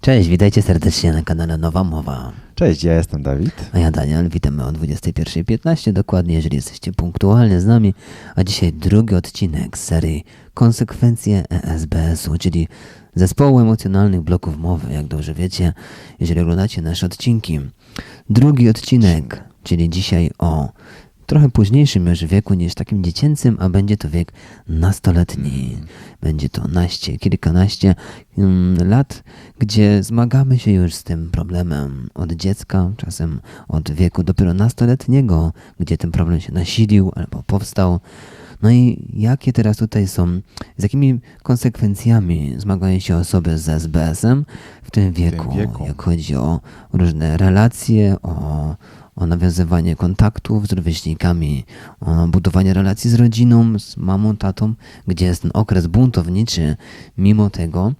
Cześć, witajcie serdecznie na kanale Nowa Mowa. Cześć, ja jestem Dawid. A ja Daniel, witamy o 21.15 dokładnie, jeżeli jesteście punktualnie z nami. A dzisiaj drugi odcinek z serii Konsekwencje ESBS-u, czyli Zespołu Emocjonalnych Bloków Mowy, jak dobrze wiecie, jeżeli oglądacie nasze odcinki. Drugi odcinek, czyli dzisiaj o trochę późniejszym już wieku niż takim dziecięcym, a będzie to wiek nastoletni. Będzie to naście, kilkanaście mm, lat, gdzie zmagamy się już z tym problemem od dziecka, czasem od wieku dopiero nastoletniego, gdzie ten problem się nasilił albo powstał. No i jakie teraz tutaj są, z jakimi konsekwencjami zmagają się osoby z SBS-em w tym wieku, wieku. jak chodzi o różne relacje, o, o nawiązywanie kontaktów z rówieśnikami, o budowanie relacji z rodziną, z mamą, tatą, gdzie jest ten okres buntowniczy, mimo tego,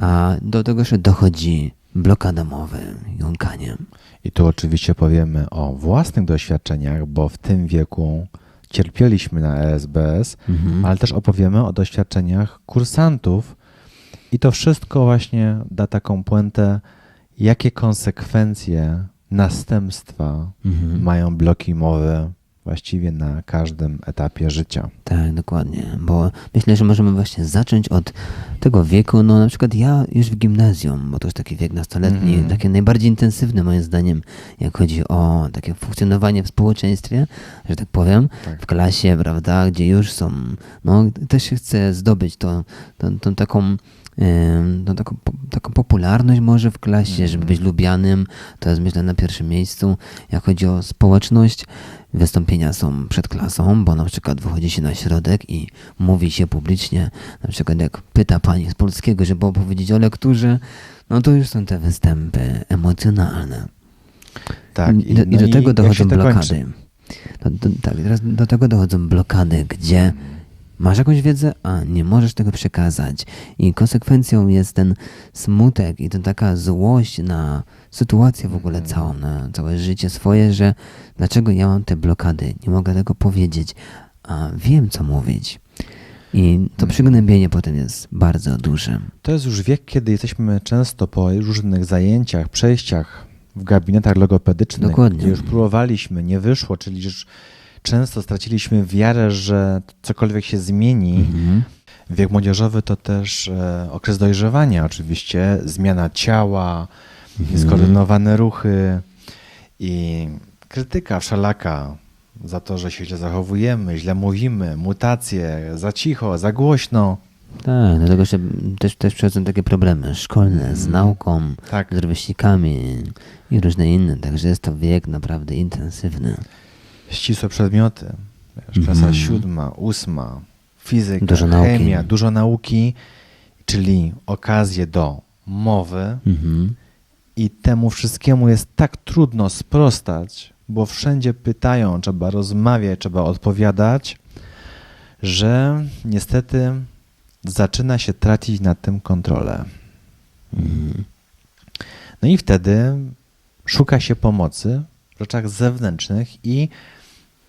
a do tego jeszcze dochodzi blokada mowy, jąkanie. I tu oczywiście powiemy o własnych doświadczeniach, bo w tym wieku cierpieliśmy na ESBS, Mhm. ale też opowiemy o doświadczeniach kursantów. I to wszystko właśnie da taką puentę, jakie konsekwencje, następstwa Mhm. mają bloki mowy właściwie na każdym etapie życia. Tak, dokładnie, bo myślę, że możemy właśnie zacząć od tego wieku, no na przykład ja już w gimnazjum, bo to jest taki wiek nastoletni, Mhm. takie najbardziej intensywny moim zdaniem, jak chodzi o takie funkcjonowanie w społeczeństwie, że tak powiem, Tak. w klasie, prawda, gdzie już są, no też się chce zdobyć tą, tą, tą taką tą taką, taką popularność może w klasie, żeby być lubianym, to jest myślę na pierwszym miejscu. Jak chodzi o społeczność, wystąpienia są przed klasą, bo na przykład wychodzi się na środek i mówi się publicznie, na przykład jak pyta pani z polskiego, żeby opowiedzieć o lekturze, no to już są te występy emocjonalne. Tak, I, do, i no do tego jak dochodzą blokady. Do, do, tak, teraz do tego dochodzą blokady, gdzie masz jakąś wiedzę, a nie możesz tego przekazać. I konsekwencją jest ten smutek i to taka złość na sytuację w ogóle Mhm. całą, na całe życie swoje, że dlaczego ja mam te blokady, nie mogę tego powiedzieć, a wiem co mówić. I to przygnębienie potem jest bardzo duże. To jest już wiek, kiedy jesteśmy często po różnych zajęciach, przejściach w gabinetach logopedycznych, Dokładnie. gdzie już próbowaliśmy, nie wyszło, czyli już często straciliśmy wiarę, że cokolwiek się zmieni. Mhm. Wiek młodzieżowy to też e, okres dojrzewania, oczywiście, zmiana ciała, Mhm. nieskoordynowane ruchy i krytyka wszelaka za to, że się źle zachowujemy, źle mówimy, mutacje, za cicho, za głośno. Tak, dlatego że też, też przychodzą takie problemy szkolne z nauką, Tak. z rówieśnikami i różne inne, także jest to wiek naprawdę intensywny. Ścisłe przedmioty. Wiesz, klasa Mhm. siódma, ósma, fizyka, Dużo nauki. chemia, dużo nauki, czyli okazje do mowy Mhm. i temu wszystkiemu jest tak trudno sprostać, bo wszędzie pytają, trzeba rozmawiać, trzeba odpowiadać, że niestety zaczyna się tracić nad tym kontrolę. Mhm. No i wtedy szuka się pomocy rzeczach zewnętrznych i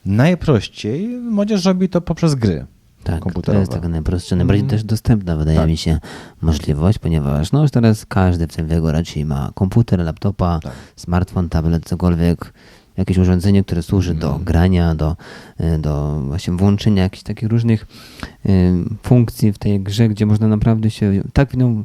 najprościej młodzież robi to poprzez gry Tak, to komputerowe. jest taka najprostsza, najbardziej Mhm. też dostępna wydaje Tak. mi się możliwość, ponieważ no już teraz każdy w tym wieku raczej ma komputer, laptopa, Tak. smartfon, tablet, cokolwiek, jakieś urządzenie, które służy do Mhm. grania, do, y, do właśnie włączenia jakichś takich różnych y, funkcji w tej grze, gdzie można naprawdę się tak w nią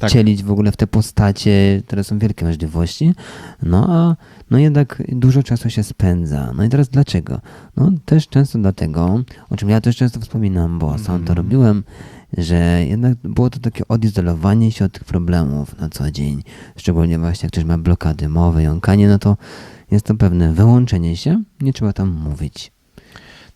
Tak. wcielić w ogóle w te postacie, które są wielkie możliwości, no a no jednak dużo czasu się spędza. No i teraz dlaczego? No też często dlatego, o czym ja też często wspominam, bo sam to Mhm. robiłem, że jednak było to takie odizolowanie się od tych problemów na co dzień. Szczególnie właśnie jak ktoś ma blokady mowy, jąkanie, no to jest to pewne wyłączenie się, nie trzeba tam mówić.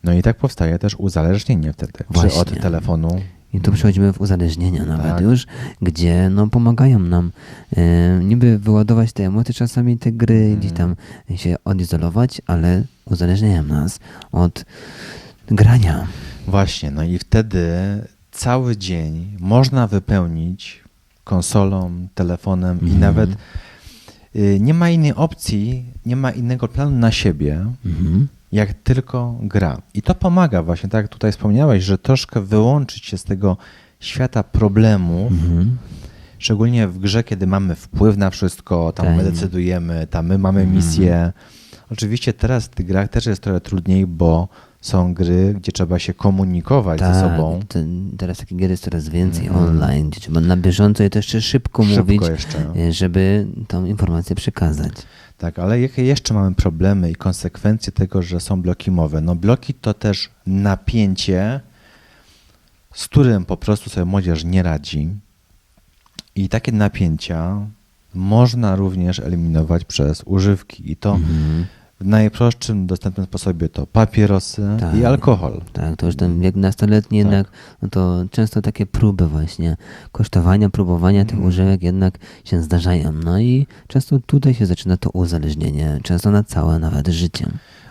No i tak powstaje też uzależnienie wtedy czy Właśnie. od telefonu. I tu przechodzimy w uzależnienia nawet Tak. już, gdzie no, pomagają nam e, niby wyładować te emocje, czasami te gry, Mhm. gdzieś tam się odizolować, ale uzależniają nas od grania. Właśnie, no i wtedy cały dzień można wypełnić konsolą, telefonem i Mhm. nawet y, nie ma innej opcji, nie ma innego planu na siebie, Mhm. jak tylko gra. I to pomaga właśnie, tak jak tutaj wspomniałeś, że troszkę wyłączyć się z tego świata problemów, Mhm. Szczególnie w grze, kiedy mamy wpływ na wszystko, tam Tak. my decydujemy, tam my mamy Mhm. misję. Oczywiście teraz w tych grach też jest trochę trudniej, bo są gry, gdzie trzeba się komunikować ze sobą. Tak, ten, teraz takich gier jest coraz więcej Mhm. online, gdzie trzeba na bieżąco i to jeszcze szybko, Szybko mówić, jeszcze. e, żeby tą informację przekazać. Tak, ale jakie jeszcze mamy problemy i konsekwencje tego, że są bloki mowy? No bloki to też napięcie, z którym po prostu sobie młodzież nie radzi. I takie napięcia można również eliminować przez używki. I to Mhm. W najprostszym dostępnym sposobie to papierosy Tak. i alkohol. Tak, to już ten wiek nastoletni Tak. jednak, no to często takie próby właśnie, kosztowania, próbowania tych Mhm. używek jednak się zdarzają. No i często tutaj się zaczyna to uzależnienie, często na całe nawet życie.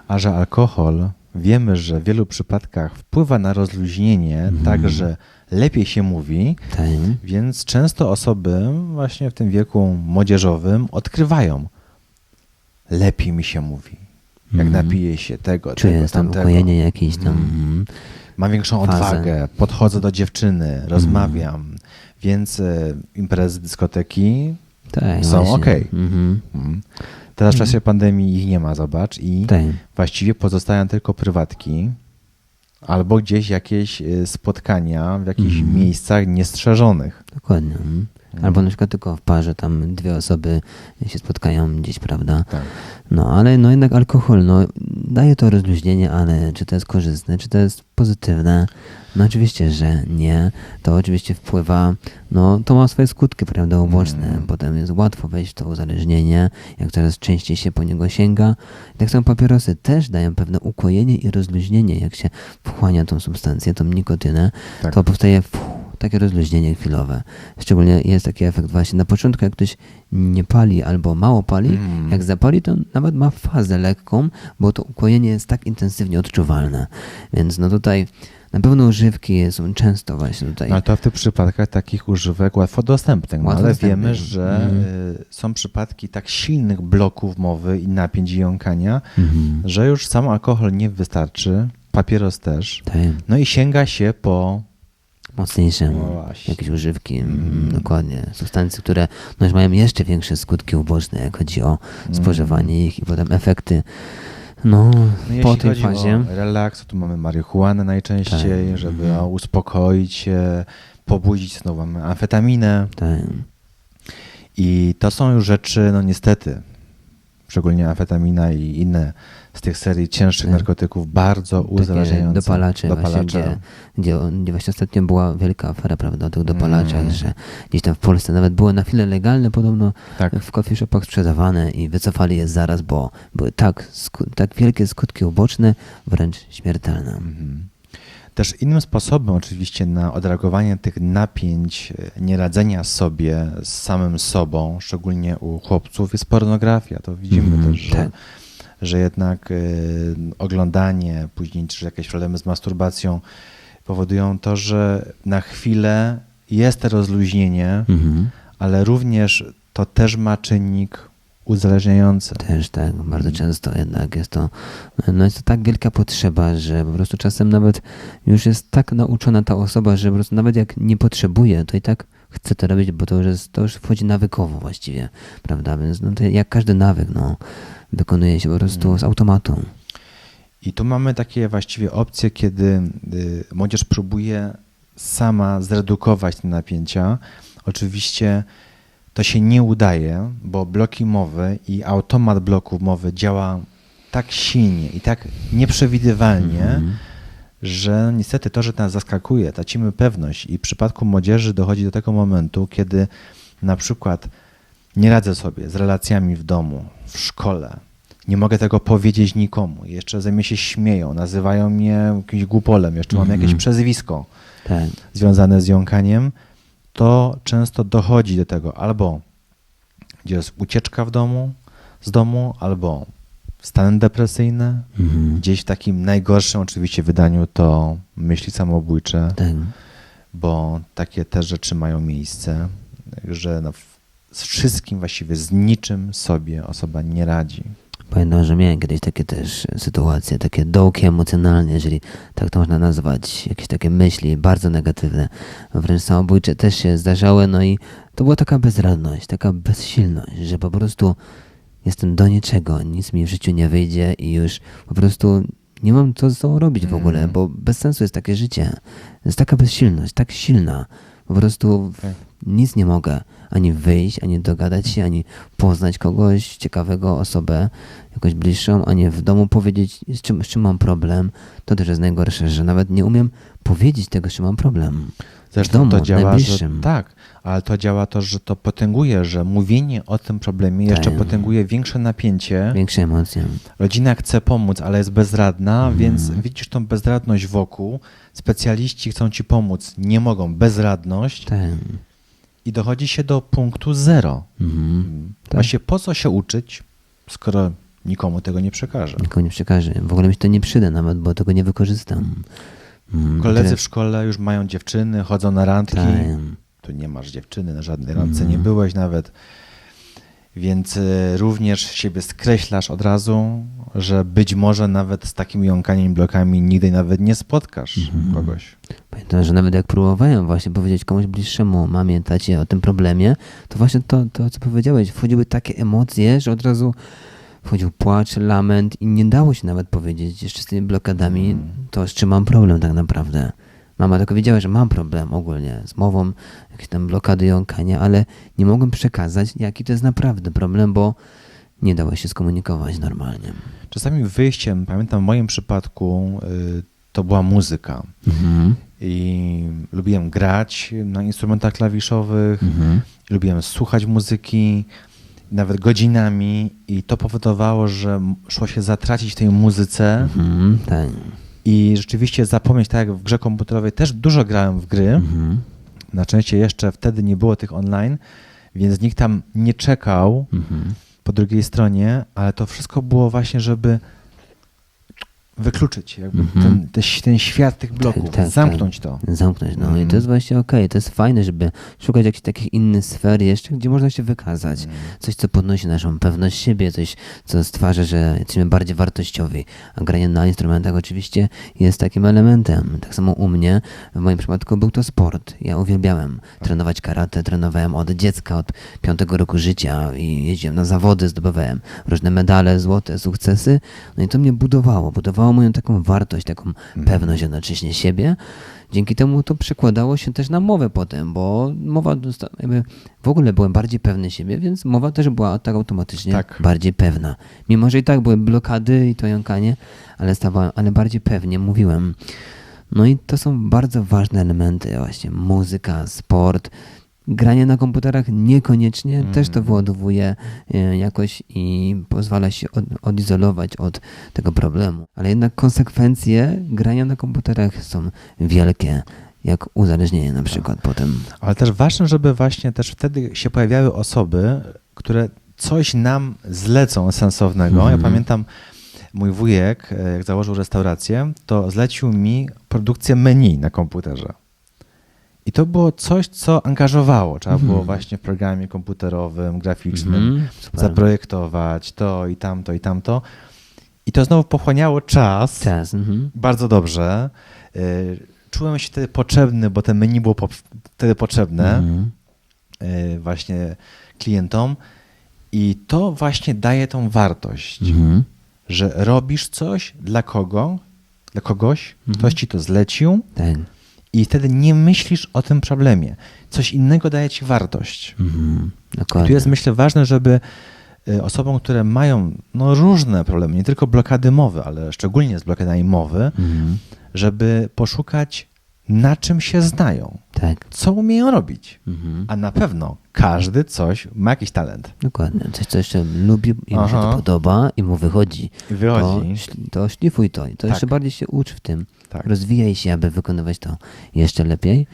A że alkohol wiemy, że w wielu przypadkach wpływa na rozluźnienie, Mhm. tak że lepiej się mówi, Tak. Więc często osoby właśnie w tym wieku młodzieżowym odkrywają, lepiej mi się mówi. Jak Mhm. napiję się tego, Czuję tego, tam ukojenie jakieś tam. Mhm. mhm. Mam większą fazę. odwagę, podchodzę do dziewczyny, rozmawiam. Więc e, imprezy, dyskoteki Tak, są okej. Mhm. mm. Teraz w czasie pandemii ich nie ma, zobacz. I Tak. właściwie pozostają tylko prywatki albo gdzieś jakieś e, spotkania w jakichś Mhm. miejscach niestrzeżonych. Dokładnie. mhm. Mhm. Albo na przykład tylko w parze tam dwie osoby się spotkają gdzieś, prawda? Tak. No ale no jednak alkohol, no daje to rozluźnienie, ale czy to jest korzystne, czy to jest pozytywne? No oczywiście, że nie. To oczywiście wpływa, no to ma swoje skutki, prawda, uboczne. Mm. Potem jest łatwo wejść w to uzależnienie, jak coraz częściej się po niego sięga. Tak samo papierosy też dają pewne ukojenie i rozluźnienie, jak się wchłania tą substancję, tą nikotynę, Tak. to powstaje fuh, takie rozluźnienie chwilowe. Szczególnie jest taki efekt właśnie na początku, jak ktoś nie pali albo mało pali, Mm. jak zapali, to nawet ma fazę lekką, bo to ukojenie jest tak intensywnie odczuwalne. Więc no tutaj na pewno używki są często właśnie tutaj. No to w tych przypadkach takich używek łatwo dostępnych, no ale wiemy, że y, są przypadki tak silnych bloków mowy i napięć i jąkania, Mhm. że już sam alkohol nie wystarczy, papieros też. Tak, No i sięga się po mocniejsze No jakieś używki, mm, Mm. dokładnie. Substancje, które no, mają jeszcze większe skutki uboczne, jak chodzi o spożywanie ich i potem efekty. No, no po tej fazie. relaks, tu mamy marihuanę najczęściej, Tak. żeby Mhm. uspokoić się, pobudzić, znowu mamy amfetaminę Tak, i to są już rzeczy, no niestety, szczególnie amfetamina i inne z tych serii cięższych Tak. narkotyków, bardzo uzależniające. dopalacze, Właśnie, gdzie, gdzie, właśnie ostatnio była wielka afera, prawda, o tych dopalaczach, Mm. że gdzieś tam w Polsce nawet było na chwilę legalne podobno Tak. w coffee shopach sprzedawane i wycofali je zaraz, bo były tak, tak wielkie skutki uboczne, wręcz śmiertelne. Mhm. Też innym sposobem oczywiście na odreagowanie tych napięć, e, nieradzenia sobie z samym sobą, szczególnie u chłopców, jest pornografia. To widzimy Mhm, też, że, tak. że jednak e, oglądanie, później czy jakieś problemy z masturbacją powodują to, że na chwilę jest to rozluźnienie, Mhm. ale również to też ma czynnik uzależniający. Też tak, bardzo często jednak jest to, no jest to tak wielka potrzeba, że po prostu czasem nawet już jest tak nauczona ta osoba, że po prostu nawet jak nie potrzebuje, to i tak chce to robić, bo to już, jest, to już wchodzi nawykowo właściwie, prawda? Więc no to jak każdy nawyk, no, wykonuje się po prostu Mhm. z automatu. I tu mamy takie właściwie opcje, kiedy y, młodzież próbuje sama zredukować te napięcia. Oczywiście to się nie udaje, bo bloki mowy i automat bloków mowy działa tak silnie i tak nieprzewidywalnie, Mhm. że niestety to, że nas zaskakuje, tracimy pewność i w przypadku młodzieży dochodzi do tego momentu, kiedy na przykład nie radzę sobie z relacjami w domu, w szkole, nie mogę tego powiedzieć nikomu, jeszcze ze mnie się śmieją, nazywają mnie jakimś głupolem, jeszcze mam Mhm. jakieś przezwisko Tak, związane z jąkaniem, to często dochodzi do tego albo gdzie jest ucieczka w domu, z domu, albo stan depresyjny, mhm. Gdzieś w takim najgorszym oczywiście wydaniu to myśli samobójcze, tak. bo takie też rzeczy mają miejsce, że no, z wszystkim właściwie, z niczym sobie osoba nie radzi. Pamiętam, że miałem kiedyś takie też sytuacje, takie dołki emocjonalne, jeżeli tak to można nazwać, jakieś takie myśli bardzo negatywne, wręcz samobójcze też się zdarzały, no i to była taka bezradność, taka bezsilność, że po prostu jestem do niczego, nic mi w życiu nie wyjdzie i już po prostu nie mam co z sobą robić w ogóle, Mm. bo bez sensu jest takie życie. Jest taka bezsilność, tak silna. Po prostu Tak. nic nie mogę ani wyjść, ani dogadać się, ani poznać kogoś ciekawego, osobę jakoś bliższą, ani w domu powiedzieć, z czym, z czym mam problem. To też jest najgorsze, że nawet nie umiem powiedzieć tego, z czym mam problem. Zresztą domu, to działa, że, tak, ale to działa to, że to potęguje, że mówienie o tym problemie jeszcze Tak. potęguje większe napięcie. Większe emocje. Rodzina chce pomóc, ale jest bezradna, Mhm. więc widzisz tą bezradność wokół. Specjaliści chcą ci pomóc, nie mogą, bezradność Tak. i dochodzi się do punktu zero. Mhm. Tak. Właśnie po co się uczyć, skoro nikomu tego nie przekaże? Nikomu nie przekażę. W ogóle mi się to nie przyda nawet, bo tego nie wykorzystam. Mm, Koledzy w szkole już mają dziewczyny, chodzą na randki. Tak. Tu nie masz dziewczyny, na żadnej randce Mhm. nie byłeś nawet. Więc y, również siebie skreślasz od razu, że być może nawet z takimi jąkaniem blokami nigdy nawet nie spotkasz Mhm. kogoś. Pamiętam, że nawet jak próbowałem właśnie powiedzieć komuś bliższemu, mamie, tacie o tym problemie, to właśnie to, to co powiedziałeś, wchodziły takie emocje, że od razu wchodził płacz, lament i nie dało się nawet powiedzieć jeszcze z tymi blokadami Mm. to, z czym mam problem tak naprawdę. Mama tylko wiedziała, że mam problem ogólnie z mową, jakieś tam blokady jąkania, ale nie mogłem przekazać, jaki to jest naprawdę problem, bo nie dało się skomunikować normalnie. Czasami wyjściem, pamiętam w moim przypadku, y, to była muzyka. Mhm. I lubiłem grać na instrumentach klawiszowych, Mhm. lubiłem słuchać muzyki, nawet godzinami, i to powodowało, że szło się zatracić w tej muzyce Mhm. Tak. i rzeczywiście zapomnieć, tak jak w grze komputerowej też dużo grałem w gry. Mhm. Na szczęście jeszcze wtedy nie było tych online, więc nikt tam nie czekał Mhm. po drugiej stronie, ale to wszystko było właśnie, żeby wykluczyć jakby Mhm. ten, ten, ten świat tych bloków, Tak, tak, zamknąć to. Zamknąć, no i Mhm. to jest właśnie okej, to jest fajne, żeby szukać jakichś takich innych sfer jeszcze, gdzie można się wykazać. Mm. Coś, co podnosi naszą pewność siebie, coś, co stwarza, że jesteśmy bardziej wartościowi. A granie na instrumentach oczywiście jest takim elementem. Tak samo u mnie, w moim przypadku był to sport. Ja uwielbiałem trenować karate, trenowałem od dziecka, od piątego roku życia i jeździłem na zawody, zdobywałem różne medale, złote, sukcesy. No i to mnie budowało, budowało moją taką wartość, taką pewność jednocześnie siebie. Dzięki temu to przekładało się też na mowę potem, bo mowa w ogóle byłem bardziej pewny siebie, więc mowa też była tak automatycznie Tak. bardziej pewna. Mimo, że i tak były blokady i to jąkanie, ale stawałem, ale bardziej pewnie mówiłem. No i to są bardzo ważne elementy właśnie. Muzyka, sport, granie na komputerach niekoniecznie Mm. też to wyładowuje e, jakoś i pozwala się od, odizolować od tego problemu. Ale jednak konsekwencje grania na komputerach są wielkie, jak uzależnienie na przykład potem. Ale też ważne, żeby właśnie też wtedy się pojawiały osoby, które coś nam zlecą sensownego. Mhm. Ja pamiętam, mój wujek, e, jak założył restaurację, to zlecił mi produkcję menu na komputerze. I to było coś, co angażowało. Trzeba było Mhm. właśnie w programie komputerowym, graficznym super. zaprojektować to i tamto i tamto. I to znowu pochłaniało czas. Czas. Mhm. Bardzo dobrze. Y, Czułem się wtedy potrzebny, bo te menu było po, wtedy potrzebne Mhm. y, właśnie klientom. I to właśnie daje tą wartość, Mhm. że robisz coś dla kogo, dla kogoś, ktoś ci to zlecił Tak. I wtedy nie myślisz o tym problemie. Coś innego daje ci wartość. Mhm. Tu jest myślę ważne, żeby y, osobom, które mają no, różne problemy, nie tylko blokady mowy, ale szczególnie z blokadami mowy, Mhm. żeby poszukać na czym się znają, Tak. co umieją robić. Mhm. A na pewno każdy coś ma jakiś talent. Dokładnie. Coś, co jeszcze lubi i mu się to podoba i mu wychodzi. Wychodzi. To, to szlifuj to. I to Tak. jeszcze bardziej się ucz w tym. Tak. Rozwijaj się, aby wykonywać to jeszcze lepiej.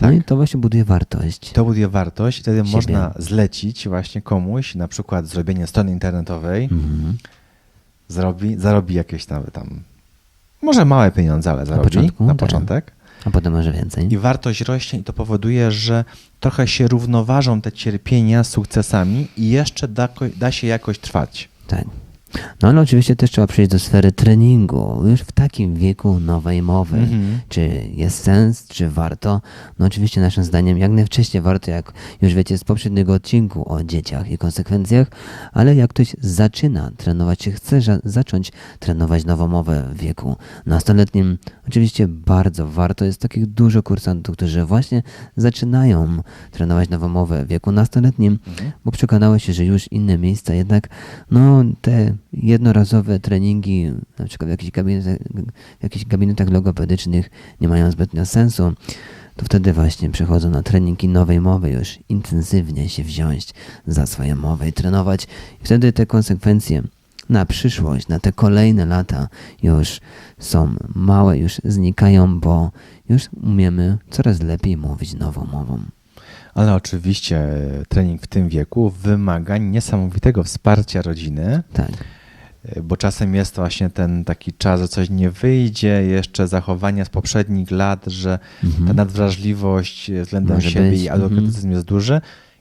No Tak. i to właśnie buduje wartość. To buduje wartość, wtedy Siebie. można zlecić właśnie komuś, na przykład zrobienie strony internetowej, Mhm. zrobi, zarobi jakieś tam, tam, może małe pieniądze, ale zarobi początku, na tak. początek. A potem może więcej. I wartość rośnie i to powoduje, że trochę się równoważą te cierpienia z sukcesami i jeszcze da, da się jakoś trwać. Tak. No ale oczywiście też trzeba przejść do sfery treningu, już w takim wieku nowej mowy. Mhm. Czy jest sens, czy warto? No oczywiście naszym zdaniem jak najwcześniej warto, jak już wiecie z poprzedniego odcinku o dzieciach i konsekwencjach, ale jak ktoś zaczyna trenować, czy chce za- zacząć trenować nową mowę w wieku nastoletnim, oczywiście bardzo warto. Jest takich dużo kursantów, którzy właśnie zaczynają trenować nową mowę w wieku nastoletnim, Mhm. bo przekonały się, że już inne miejsca jednak, no te jednorazowe treningi, na przykład w jakichś gabinetach, w jakichś gabinetach logopedycznych nie mają zbytnio sensu, to wtedy właśnie przechodzą na treningi nowej mowy, już intensywnie się wziąć za swoją mowę i trenować. I wtedy te konsekwencje na przyszłość, na te kolejne lata już są małe, już znikają, bo już umiemy coraz lepiej mówić nową mową. Ale oczywiście e, trening w tym wieku wymaga niesamowitego wsparcia rodziny, Tak. E, bo czasem jest właśnie ten taki czas, że coś nie wyjdzie, jeszcze zachowania z poprzednich lat, że Mhm. ta nadwrażliwość e, względem Może siebie być, i mhm. autokrytycyzm jest duży.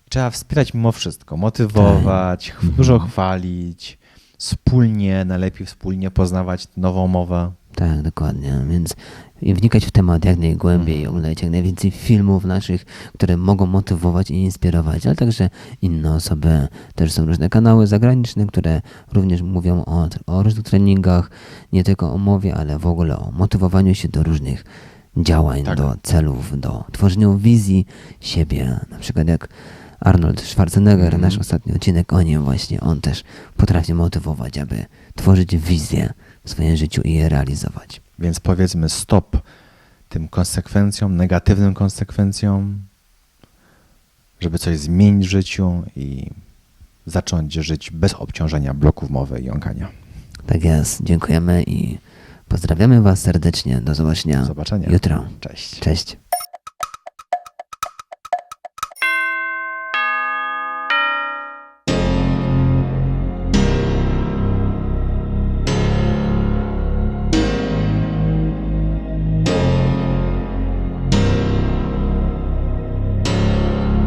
Trzeba wspierać mimo wszystko, motywować, Tak. ch- dużo chwalić, wspólnie, najlepiej wspólnie poznawać nową mowę. Tak, dokładnie. Więc i wnikać w temat jak najgłębiej, oglądać jak najwięcej filmów naszych, które mogą motywować i inspirować, ale także inne osoby. Też są różne kanały zagraniczne, które również mówią o, o różnych treningach, nie tylko o mowie, ale w ogóle o motywowaniu się do różnych działań, Tak. do celów, do tworzenia wizji siebie. Na przykład jak Arnold Schwarzenegger, Mhm. nasz ostatni odcinek o nim właśnie, on też potrafi motywować, aby tworzyć wizję w swoim życiu i je realizować. Więc powiedzmy stop tym konsekwencjom, negatywnym konsekwencjom, żeby coś zmienić w życiu i zacząć żyć bez obciążenia bloków mowy i jąkania. Tak jest, dziękujemy i pozdrawiamy Was serdecznie. Do zobaczenia Do zobaczenia. jutro. Cześć. Cześć.